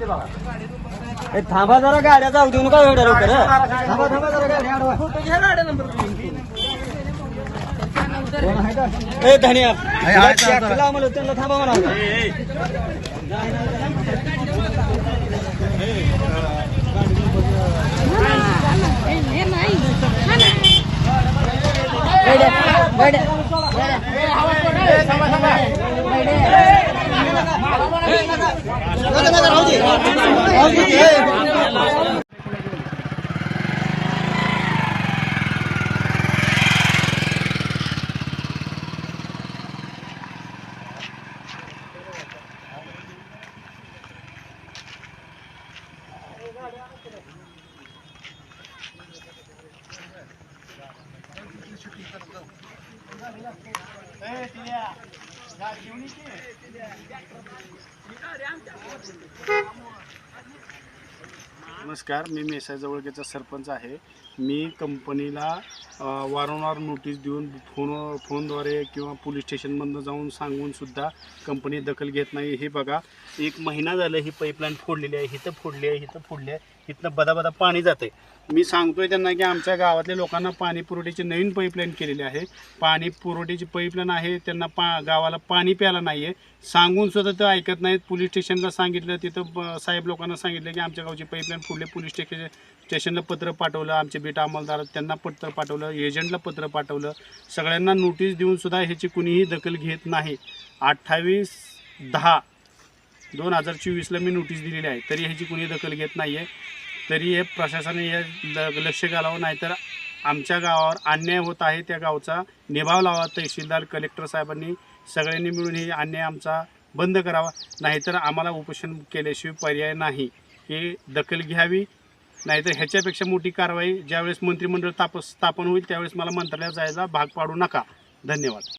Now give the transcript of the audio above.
ए, थांबा जरा गाड्या जाऊ देऊ नका एवढ्या लवकर हं. थांबा थांबा जरा गाड्या अडवा कोण आहे का? ए धनिया तुला check लाव म्हणलं, त्यांना थांबा म्हणा. Yeah. नमस्कार मी मेसा जवळगेचा सरपंच आहे. मी कंपनीला वारंवार नोटीस देऊन फोन फोनद्वारे किंवा पोलीस स्टेशनमधनं जाऊन सांगूनसुद्धा कंपनी दखल घेत नाही. हे बघा एक महिना झालं ही पाईपलाईन फोडलेली आहे इथं फोडली आहे इथं फोडली आहे इथनं बदाबदा पाणी जातं आहे मी सांगतोय त्यांना की आमच्या गावातल्या लोकांना पाणी पुरवठ्याची नवीन पाईपलाईन केलेली आहे. पाणी पुरवठ्याची पाईपलाईन आहे त्यांना पा गावाला पाणी प्यायला नाही आहे सांगूनसुद्धा ते ऐकत नाहीत. पोलीस स्टेशनला सांगितलं तिथं साहेब लोकांना सांगितलं की आमच्या गावची पाईपलाईन कुठले पोलीस स्टेशन स्टेशनला पत्र पाठवलं आमचे बेटा अंमलदार त्यांना पत्र पाठवलं एजंटला पत्र पाठवलं. सगळ्यांना नोटीस देऊन सुद्धा ह्याची कुणीही दखल घेत नाही. अठ्ठावीस दहा दोन हजार चोवीसला मी नोटीस दिलेली आहे. तरी ह्याची कुणी दखल घेत नाही आहे तरी हे प्रशासनाने हे ल- लक्ष घालावं नाहीतर आमच्या गावावर अन्याय होत आहे त्या गावचा. निभाव लावा तहसीलदार कलेक्टर साहेबांनी सगळ्यांनी मिळून हे अन्याय आमचा बंद करावा. नाहीतर आम्हाला उपोषण केल्याशिवाय पर्याय नाही. हे दखल घ्यावी नाहीतर ह्याच्यापेक्षा मोठी कारवाई ज्यावेळेस मंत्रिमंडळ ताप स्थापन होईल त्यावेळेस मला मंत्रालयात जायचा भाग पाडू नका. धन्यवाद.